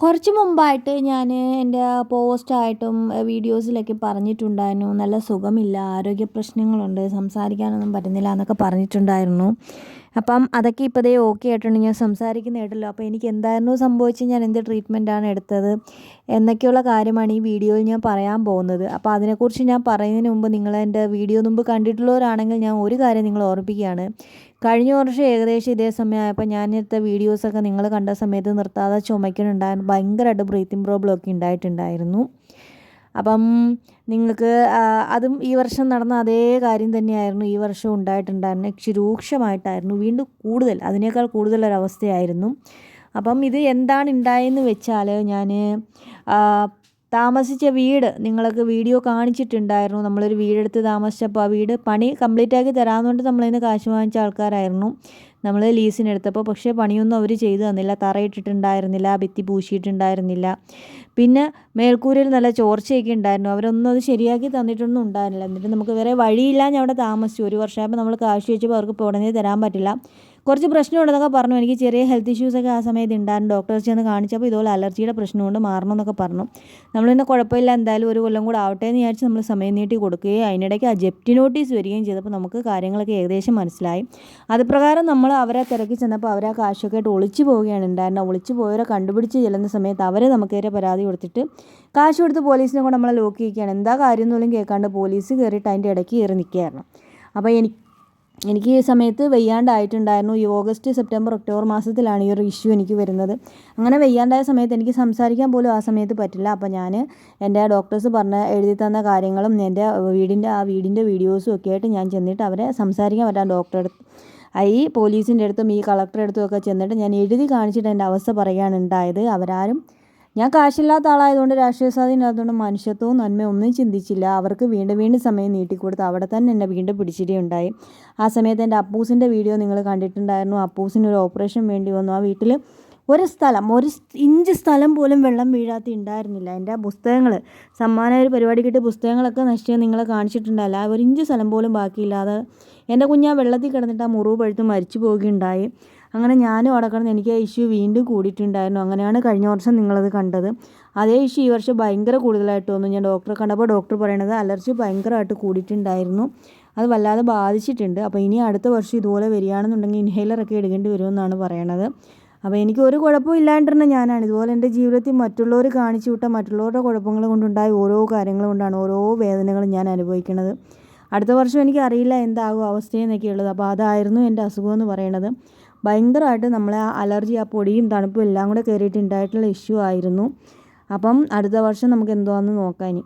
കുറച്ച് മുമ്പായിട്ട് ഞാൻ എന്റെ പോസ്റ്റായിട്ടും വീഡിയോസിലൊക്കെ പറഞ്ഞിട്ടുണ്ടായിരുന്നു. നല്ല സുഖമില്ല ആരോഗ്യ പ്രശ്നങ്ങളുണ്ട് സംസാരിക്കാനൊന്നും പറ്റുന്നില്ല എന്നൊക്കെ പറഞ്ഞിട്ടുണ്ടായിരുന്നു. അപ്പം അതൊക്കെ ഇപ്പോൾ ദേ ഓക്കെ ആയിട്ടുണ്ട്. ഞാൻ സംസാരിക്കുന്ന കേട്ടല്ലോ അപ്പോൾ എനിക്ക് എന്തായിരുന്നു സംഭവിച്ചത്? ഞാൻ എന്ത് ട്രീറ്റ്മെന്റാണ് എടുത്തത്? എന്നൊക്കെയുള്ള കാര്യമാണ് ഈ വീഡിയോയിൽ ഞാൻ പറയാൻ പോകുന്നത്. അപ്പോൾ അതിനെക്കുറിച്ച് ഞാൻ പറയുന്നതിന് മുമ്പ് നിങ്ങൾ എന്റെ വീഡിയോ മുമ്പ് കണ്ടിട്ടുള്ളവരാണെങ്കിൽ ഞാൻ ഒരു കാര്യം നിങ്ങൾ ഓർമ്മിപ്പിക്കുകയാണ് കഴിഞ്ഞ വർഷം ഏകദേശം ഇതേ സമയമായപ്പോൾ ഞാൻ എടുത്ത വീഡിയോസൊക്കെ നിങ്ങൾ കണ്ട സമയത്ത് നിർത്താതെ ചുമയ്ക്കുന്നുണ്ടായിരുന്നു ഭയങ്കരമായിട്ട് ബ്രീത്തിങ് പ്രോബ്ലം ഒക്കെ ഉണ്ടായിട്ടുണ്ടായിരുന്നു. അപ്പം നിങ്ങൾക്ക് അതും ഈ വർഷം നടന്ന അതേ കാര്യം തന്നെയായിരുന്നു. ഈ വർഷം ഉണ്ടായിട്ടുണ്ടായിരുന്നു രൂക്ഷമായിട്ടായിരുന്നു. വീണ്ടും കൂടുതൽ അതിനേക്കാൾ കൂടുതലൊരവസ്ഥയായിരുന്നു. അപ്പം ഇത് എന്താണ് ഉണ്ടായെന്ന് വെച്ചാൽ ഞാൻ താമസിച്ച വീട് നിങ്ങൾക്ക് വീഡിയോ കാണിച്ചിട്ടുണ്ടായിരുന്നു. നമ്മളൊരു വീടെടുത്ത് താമസിച്ചപ്പോൾ ആ വീട് പണി കംപ്ലീറ്റ് ആക്കി തരാമെന്നുകൊണ്ട് നമ്മളതിന് കാശ് വാങ്ങിച്ച ആൾക്കാരായിരുന്നു. നമ്മൾ ലീസിനെടുത്തപ്പോൾ പക്ഷേ പണിയൊന്നും അവർ ചെയ്തു തന്നില്ല. തറയിട്ടിട്ടുണ്ടായിരുന്നില്ല ഭിത്തി പൂശിയിട്ടുണ്ടായിരുന്നില്ല. പിന്നെ മേൽക്കൂരയിൽ നല്ല ചോർച്ചയൊക്കെ ഉണ്ടായിരുന്നു. അവരൊന്നും അത് ശരിയാക്കി തന്നിട്ടൊന്നും ഉണ്ടായിരുന്നില്ല. എന്നിട്ട് നമുക്ക് വേറെ വഴിയില്ല ഞാൻ അവിടെ താമസിച്ചു. ഒരു വർഷമായപ്പോൾ നമ്മൾ കാശ് വെച്ചപ്പോൾ അവർക്ക് ഉടനെ തരാൻ പറ്റില്ല. കുറച്ച് പ്രശ്നമുണ്ടെന്നൊക്കെ പറഞ്ഞു. എനിക്ക് ചെറിയ ഹെൽത്ത് ഇഷ്യൂസൊക്കെ ആ സമയത്ത് ഉണ്ടായിരുന്നു ഡോക്ടർ ചെന്ന് കാണിച്ചപ്പോൾ ഇതുപോലെ അലർജിയുടെ പ്രശ്നമുണ്ട് മാറണമെന്നൊക്കെ പറഞ്ഞു. നമ്മൾ ഇന്ന് കുഴപ്പമില്ല. എന്തായാലും ഒരു കൊല്ലം കൂടെ ആവട്ടെ എന്ന് വിചാരിച്ച് നമ്മൾ സമയം നീട്ടി കൊടുക്കുകയും അതിനിടയ്ക്ക് ആ ജപ്റ്റി നോട്ടീസ് വരികയും ചെയ്തപ്പോൾ നമുക്ക് കാര്യങ്ങളൊക്കെ ഏകദേശം മനസ്സിലായി. അത് പ്രകാരം നമ്മൾ അവരെ തിരക്കി ചെന്നപ്പോൾ അവരെ കാശൊക്കെ ആയിട്ട് ഒളിച്ചു പോവുകയാണ് ഉണ്ടായിരുന്നത്. ഒളിച്ചു പോയവരെ കണ്ടുപിടിച്ച് ചെല്ലുന്ന സമയത്ത് അവരെ നമുക്കേറെ പരാതി കൊടുത്തിട്ട് കാശ് കൊടുത്ത് പോലീസിനെ കൊണ്ട് നമ്മളെ ലോക്ക് ചെയ്യുകയാണ്. എന്താ കാര്യം എന്നൊന്നും കേൾക്കാണ്ട് പോലീസ് കയറിയിട്ട് അതിന്റെ ഇടയ്ക്ക് കയറി നിൽക്കുകയായിരുന്നു. അപ്പോൾ എനിക്ക് എനിക്ക് ഈ സമയത്ത് വെയ്യാണ്ടായിട്ടുണ്ടായിരുന്നു. ഈ ഓഗസ്റ്റ് സെപ്റ്റംബർ ഒക്ടോബർ മാസത്തിലാണ് ഈ ഒരു ഇഷ്യൂ എനിക്ക് വരുന്നത്. അങ്ങനെ വെയ്യാണ്ടായ സമയത്ത് എനിക്ക് സംസാരിക്കാൻ പോലും ആ സമയത്ത് പറ്റില്ല. അപ്പോൾ ഞാൻ എന്റെ ഡോക്ടേഴ്സ് പറഞ്ഞ എഴുതി തന്ന കാര്യങ്ങളും എന്റെ വീടിന്റെ ആ വീടിന്റെ വീഡിയോസും ഒക്കെ ആയിട്ട് ഞാൻ ചെന്നിട്ട് അവരെ സംസാരിക്കാൻ പറ്റാൻ ഡോക്ടറെ ഈ പോലീസിന്റെ അടുത്തും ഈ കളക്ടറെ അടുത്തും ഒക്കെ ചെന്നിട്ട് ഞാൻ എഴുതി കാണിച്ചിട്ട് എന്റെ അവസ്ഥ പറയുകയാണ് ഉണ്ടായത്. അവരാരും ഞാൻ കാശില്ലാത്ത ആളായതുകൊണ്ട് രാഷ്ട്രീയ സ്വാധീനം ഇല്ലാത്തതുകൊണ്ട് മനുഷ്യത്വവും നന്മയും ഒന്നും ചിന്തിച്ചില്ല. അവർക്ക് വീണ്ടും വീണ്ടും സമയം നീട്ടിക്കൊടുത്ത് അവിടെ തന്നെ എന്നെ വീണ്ടും പിടിച്ചിടുകയുണ്ടായി ആ സമയത്ത് എന്റെ അപ്പൂസിന്റെ വീഡിയോ നിങ്ങൾ കണ്ടിട്ടുണ്ടായിരുന്നു. അപ്പൂസിന് ഒരു ഓപ്പറേഷൻ വേണ്ടി വന്നു. ആ വീട്ടിൽ ഒരു സ്ഥലം ഒരു ഇഞ്ച് സ്ഥലം പോലും വെള്ളം വീഴാത്ത ഉണ്ടായിരുന്നില്ല. എന്റെ പുസ്തകങ്ങൾ സമ്മാന ഒരു പരിപാടി കിട്ടിയ പുസ്തകങ്ങളൊക്കെ നശിച്ച് നിങ്ങളെ കാണിച്ചിട്ടുണ്ടല്ല ഒരു ഇഞ്ച് സ്ഥലം പോലും ബാക്കിയില്ലാതെ എന്റെ കുഞ്ഞാ വെള്ളത്തിൽ കിടന്നിട്ട് ആ മുറിവ് പഴുത്ത് മരിച്ചു പോവുകയുണ്ടായി. അങ്ങനെ ഞാനും അവിടെ കിടന്ന് എനിക്ക് ഇഷ്യൂ വീണ്ടും കൂടിയിട്ടുണ്ടായിരുന്നു. അങ്ങനെയാണ് കഴിഞ്ഞ വർഷം നിങ്ങളത് കണ്ടത്. അതേ ഇഷ്യൂ ഈ വർഷം ഭയങ്കര കൂടുതലായിട്ട് വന്നു. ഞാൻ ഡോക്ടറെ കണ്ടപ്പോൾ ഡോക്ടർ പറയണത് അലർജി ഭയങ്കരമായിട്ട് കൂടിയിട്ടുണ്ടായിരുന്നു. അത് വല്ലാതെ ബാധിച്ചിട്ടുണ്ട്. അപ്പോൾ ഇനി അടുത്ത വർഷം ഇതുപോലെ വരികയാണെന്നുണ്ടെങ്കിൽ ഇൻഹേലറൊക്കെ എടുക്കേണ്ടി വരുമെന്നാണ് പറയണത്. അപ്പോൾ എനിക്ക് ഒരു കുഴപ്പവും ഇല്ലാണ്ടിരുന്ന ഞാനാണ്. ഇതുപോലെ എന്റെ ജീവിതത്തിൽ മറ്റുള്ളവർ കാണിച്ചു വിട്ട മറ്റുള്ളവരുടെ കുഴപ്പങ്ങൾ കൊണ്ടുണ്ടായ ഓരോ കാര്യങ്ങൾ കൊണ്ടാണ് ഓരോ വേദനകളും ഞാൻ അനുഭവിക്കുന്നത് അടുത്ത വർഷം എനിക്ക് അറിയില്ല എന്താകും അവസ്ഥയെന്നൊക്കെയുള്ളത്. അപ്പോൾ അതായിരുന്നു എന്റെ അസുഖം എന്ന് പറയണത്. ഭയങ്കരമായിട്ട് നമ്മളെ ആ അലർജി ആ പൊടിയും തണുപ്പും എല്ലാം കൂടെ കയറിയിട്ട് ഉണ്ടായിട്ടുള്ള ഇഷ്യൂ ആയിരുന്നു. അപ്പം അടുത്ത വർഷം നമുക്ക് എന്തുവാണെന്ന് നോക്കാം ഇനി.